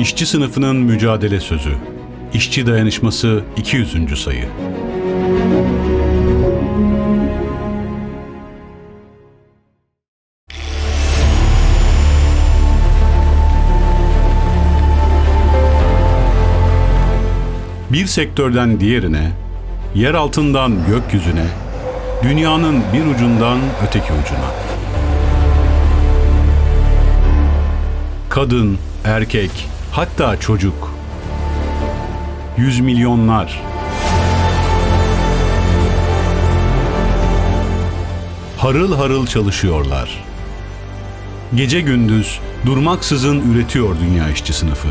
İşçi sınıfının mücadele sözü. İşçi dayanışması 200. sayı. Bir sektörden diğerine, yer altından gökyüzüne, dünyanın bir ucundan öteki ucuna. Kadın, erkek, hatta çocuk. Yüz milyonlar. Harıl harıl çalışıyorlar. Gece gündüz durmaksızın üretiyor dünya işçi sınıfı.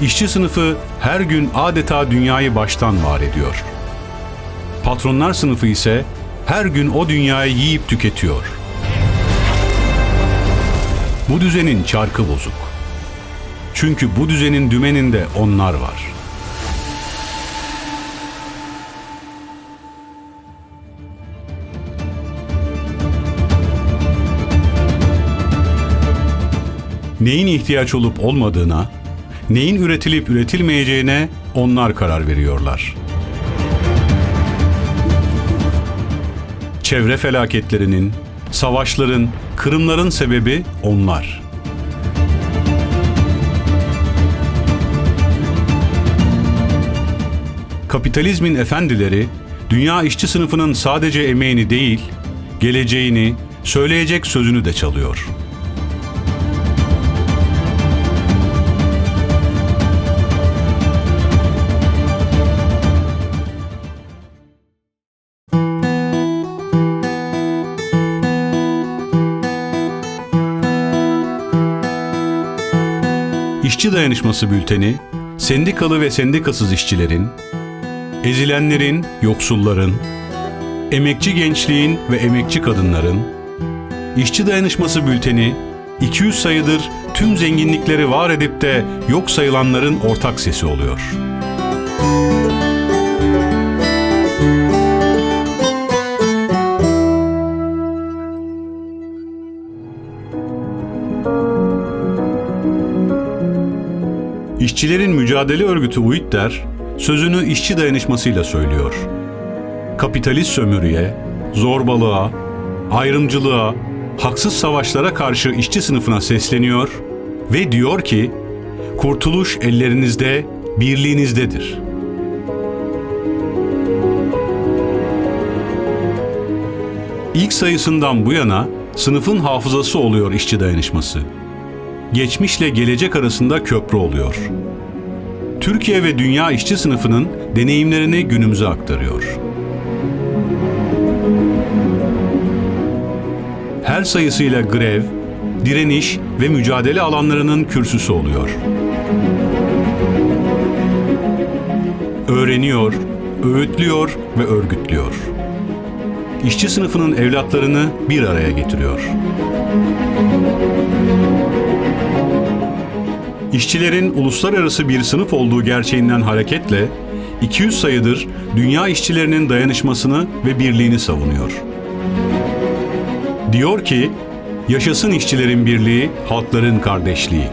İşçi sınıfı her gün adeta dünyayı baştan var ediyor. Patronlar sınıfı ise her gün o dünyayı yiyip tüketiyor. Bu düzenin çarkı bozuk. Çünkü bu düzenin dümeninde onlar var. Neyin ihtiyaç olup olmadığına, neyin üretilip üretilmeyeceğine onlar karar veriyorlar. Çevre felaketlerinin, savaşların, kırımların sebebi onlar. Kapitalizmin efendileri, dünya işçi sınıfının sadece emeğini değil, geleceğini, söyleyecek sözünü de çalıyor.'' İşçi Dayanışması Bülteni, sendikalı ve sendikasız işçilerin, ezilenlerin, yoksulların, emekçi gençliğin ve emekçi kadınların, İşçi Dayanışması Bülteni, 200 sayıdır tüm zenginlikleri var edip de yok sayılanların ortak sesi oluyor. İşçilerin mücadele örgütü UİTDER, sözünü işçi dayanışmasıyla söylüyor. Kapitalist sömürüye, zorbalığa, ayrımcılığa, haksız savaşlara karşı işçi sınıfına sesleniyor ve diyor ki, kurtuluş ellerinizde, birliğinizdedir. İlk sayısından bu yana sınıfın hafızası oluyor işçi dayanışması geçmişle gelecek arasında köprü oluyor. Türkiye ve dünya işçi sınıfının deneyimlerini günümüze aktarıyor. Her sayısıyla grev, direniş ve mücadele alanlarının kürsüsü oluyor. Öğreniyor, öğütlüyor ve örgütlüyor. İşçi sınıfının evlatlarını bir araya getiriyor. İşçilerin uluslararası bir sınıf olduğu gerçeğinden hareketle 200 sayıdır dünya işçilerinin dayanışmasını ve birliğini savunuyor. Diyor ki, yaşasın işçilerin birliği, halkların kardeşliği.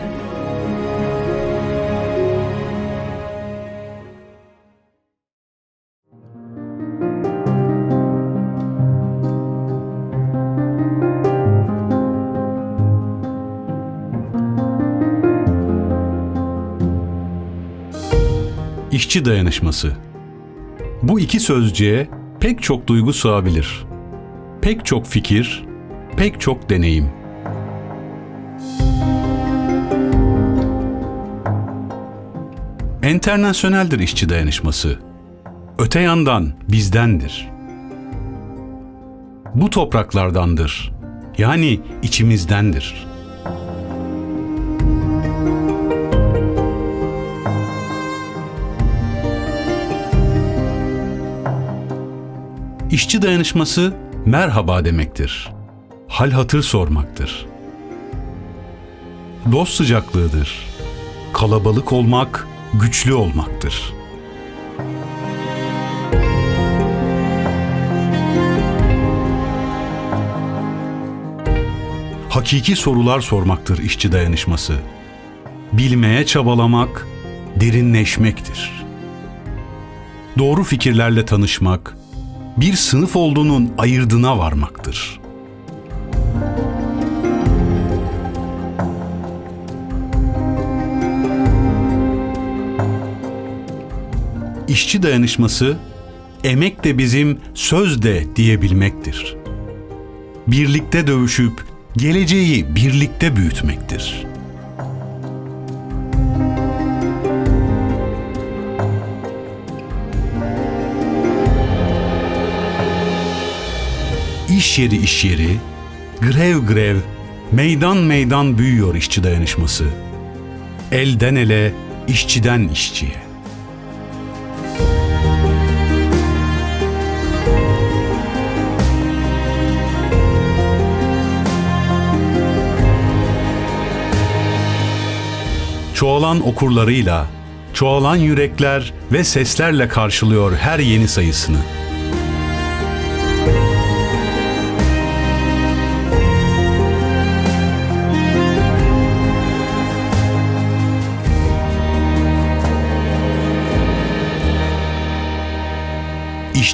İşçi dayanışması. Bu iki sözcüğe pek çok duygu sığabilir. Pek çok fikir, pek çok deneyim. Enternasyoneldir işçi dayanışması. Öte yandan bizdendir. Bu topraklardandır. Yani içimizdendir.'' İşçi dayanışması merhaba demektir. Hal hatır sormaktır. Dost sıcaklığıdır. Kalabalık olmak, güçlü olmaktır. hakiki sorular sormaktır işçi dayanışması. Bilmeye çabalamak, derinleşmektir. Doğru fikirlerle tanışmak, bir sınıf olduğunun ayırdına varmaktır. İşçi dayanışması, emek de bizim söz de diyebilmektir. Birlikte dövüşüp geleceği birlikte büyütmektir. İş yeri iş yeri, grev grev, meydan meydan büyüyor işçi dayanışması. Elden ele, işçiden işçiye. çoğalan okurlarıyla, çoğalan yürekler ve seslerle karşılıyor her yeni sayısını.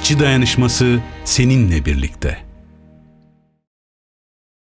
İşçi dayanışması seninle birlikte.